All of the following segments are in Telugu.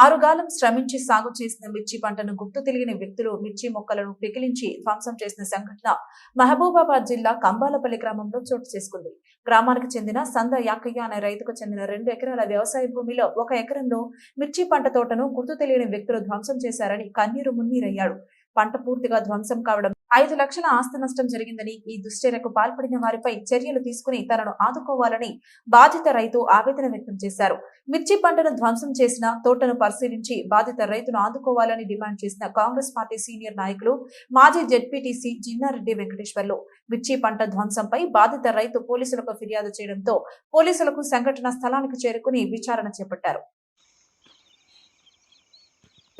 ఆరుగాలం శ్రమించి సాగు చేసిన మిర్చి పంటను గుర్తు తెలియని వ్యక్తులు మిర్చి మొక్కలను పికిలించి ధ్వంసం చేసిన సంఘటన మహబూబాబాద్ జిల్లా కంబాలపల్లి గ్రామంలో చోటు చేసుకుంది. గ్రామానికి చెందిన సంద యాకయ్య అనే రైతుకు చెందిన రెండు ఎకరాల వ్యవసాయ భూమిలో ఒక ఎకరంలో మిర్చి పంట తోటను గుర్తు తెలియని వ్యక్తులు ధ్వంసం చేశారని కన్నీరు మున్నీరయ్యాడు. పంట పూర్తిగా ధ్వంసం కావడం ఐదు లక్షల ఆస్తి నష్టం జరిగిందని ఈ దుశ్చర్యకు పాల్పడిన వారిపై చర్యలు తీసుకుని తనను ఆదుకోవాలని బాధిత రైతు ఆవేదన వ్యక్తం చేశారు. మిర్చి పంటను ధ్వంసం చేసిన తోటను పరిశీలించి బాధిత రైతును ఆదుకోవాలని డిమాండ్ చేసిన కాంగ్రెస్ పార్టీ సీనియర్ నాయకులు మాజీ జెడ్పీటీసీ జిన్నారెడ్డి వెంకటేశ్వర్లు. మిర్చి పంట ధ్వంసంపై బాధిత రైతు పోలీసులకు ఫిర్యాదు చేయడంతో పోలీసులకు సంఘటన స్థలానికి చేరుకుని విచారణ చేపట్టారు.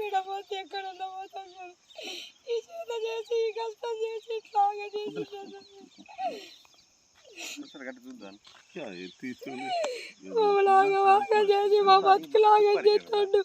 విడపోతే ఎక్కడ పోతాం ఈ చేత చేసి ఈ కష్టం చేసి ఇట్లాగా చేసి చేసి మా బతుకులాగా చేస్తాడు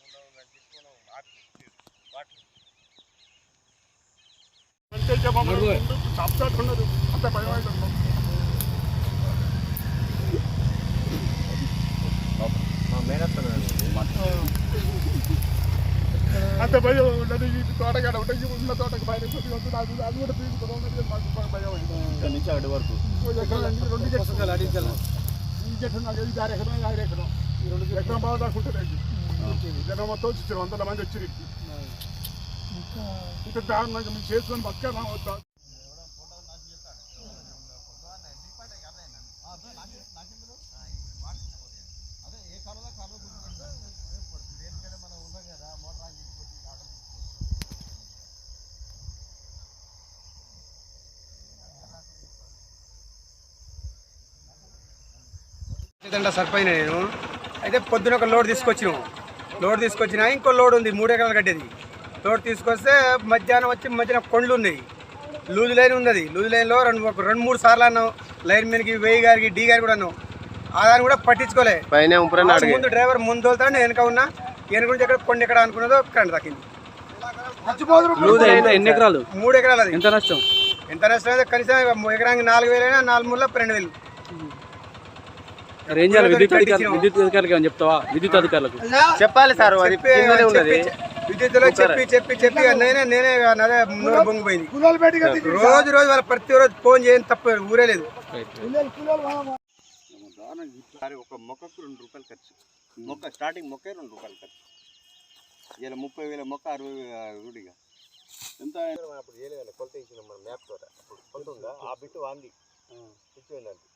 తగ్గి ఉందని చెప్పి మనం వాటర్ వాటర్ అంత భయం అవుతుంది అంత భయం ఉన్నది ఈ తోటగాడ ఉంటుంది ఉన్న తోటకు బయట కొద్దిగా అది అది కూడా తీసుకుని మాకు భయం అయింది నుంచి అక్కడి వరకు రెండు చెట్లు ఈ చెట్లు నాకు ఇది ఆరు ఎకరం ఆరు ఎకరం ఈ రెండు ఎకరం బాగా దాకా ఉంటుంది జనం మొత్తం వచ్చి వందల మంది వచ్చి ఇంకా దాని దారుణంగా మేము చేసుకొని బతకాలా వద్దా? దండ సరిపోయిన నేను. అయితే పొద్దున ఒక లోడ్ తీసుకొచ్చినాము లోడ్ తీసుకొచ్చినా ఇంకో లోడ్ ఉంది మూడు ఎకరాలు కట్టేది. లోడ్ తీసుకొస్తే మధ్యాహ్నం వచ్చి మధ్యాహ్నం కొండలు ఉన్నాయి. లూజ్ లైన్ ఉంది లూజ్ లైన్లో రెండు ఒక రెండు మూడు సార్లు అన్నాం లైన్ మీదకి వెయ్యి గారికి డీ గారికి కూడా అన్నాం ఆ దాన్ని కూడా పట్టించుకోలే. ముందు డ్రైవర్ ముందు వెళ్తాడు నేను వెనక ఉన్నా. వెనక నుంచి ఎక్కడ కొండ ఎక్కడ అనుకున్నదో కరెంట్ దక్కింది ఎన్ని ఎకరాలు? మూడు ఎకరాలు అది. ఎంత నష్టం? ఎంత నష్టం అయితే కనీసం ఎకరానికి నాలుగు వేలైనా నాలుగు మూల రెండు వేలు. మరి ఏం చేయాలి విద్యుత్ అధికారులు విద్యుత్ అధికారులకు ఏమైనా చెప్తావా? విద్యుత్ అధికారులకు? చెప్పాలి సార్ అది చెప్పి- కిందనే ఉన్నది. చెప్పి- విద్యుత్తులో చెప్పి చెప్పి చెప్పి నేనే నేనే పొంగిపోయింది కులాలు బయటకు రోజు రోజు వాళ్ళ ప్రతి రోజు ఫోన్ చేయని తప్ప ఊరే లేదు. సార్ ఒక మొక్కకు రెండు రూపాయలు ఖర్చు. మొక్క స్టార్టింగ్ మొక్కే రెండు రూపాయలు ఖర్చు. ఇలా ముప్పై వేల మొక్క అరవై రూడిగా ఎంత అప్పుడు ఏలేదన్న కొలత ఇచ్చిన మన మ్యాప్ తోట. అప్పుడు కొలత ఉందా? ఆ బిట్టు వాంది. ఇచ్చిందండి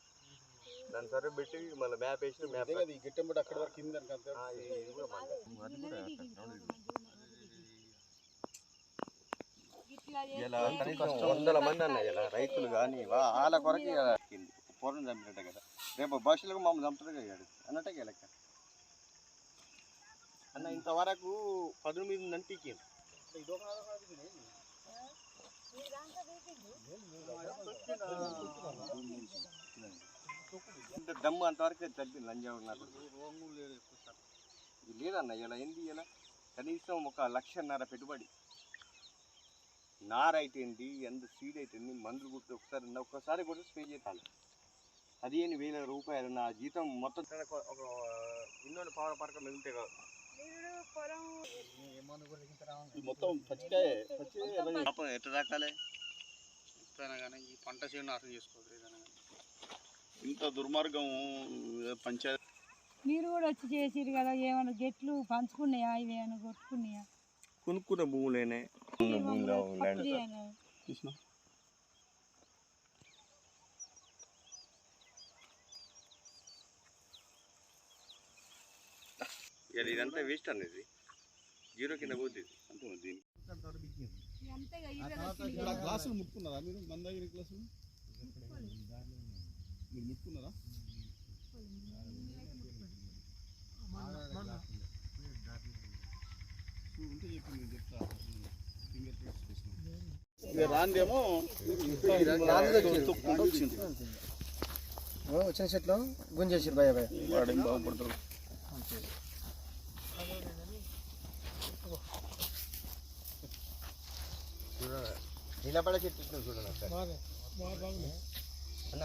దాని సరే పెట్టి మళ్ళీ మ్యాప్ వేసిన మ్యాప్ అది గిట్టంబడి అక్కడ వరకు కింద వందల మంది అన్న ఇలా రైతులు కానీ వాళ్ళ కొరకు కింది. పూర్వం చంపినట్టే కదా. రేపు భాషలకు మమ్మల్ని చంపుతుంది కదా అన్నట్టే లెక్క. అన్న ఇంతవరకు పద్దెనిమిది నంటికి ఇంత దమ్ము అంతవరకు చంపింది లంజా నాకు. ఇది లేదన్న ఇలా ఏంది ఇలా? కనీసం ఒక లక్షన్నర పెట్టుబడి. నార అయితేంది ఎంత సీడ్ అయితేంది మందులు కుట్టి ఒకసారి ఒక్కసారి కూడా స్ప్రే చేయాలి పదిహేను వేల రూపాయలు నా జీతం మొత్తం ఒక ఇన్నోని పవర్ పరక మిగిలితే కాదు. మొత్తం పచ్చికాయ పచ్చి ఎట్లా దాకాలే కానీ ఈ పంట చేను నాశనం చేసుకోవద్దు ఏదైనా కానీ. ఇంత దుర్మార్గం పంచాయతీ. మీరు కూడా వచ్చి చేసిరు కదా ఏమైనా గెట్లు పంచుకున్నాయా ఇవి ఏమైనా కొట్టుకున్నాయా? కొనుక్కున్న భూములేనే. ఇదంతా వేస్ట్ అనేది. జీరో కింద పోతుంది అంతే దీనికి ఇదే గ్లాసులు ముట్టుకున్నారా మీరు? మన దగ్గర గ్లాసులు? మీరు ముట్టుకున్నారా ఉంటే చెప్పి నేను చెప్తా. ఫింగర్ ప్రింట్స్ తీసుకున్నాను రాందేమో తొక్కుంటూ వచ్చింది వచ్చిన చెట్లు గుంజేసారు భయ భయ వాడేం బాగుపడతారు నిలబడ చెట్టు చూడండి అన్న.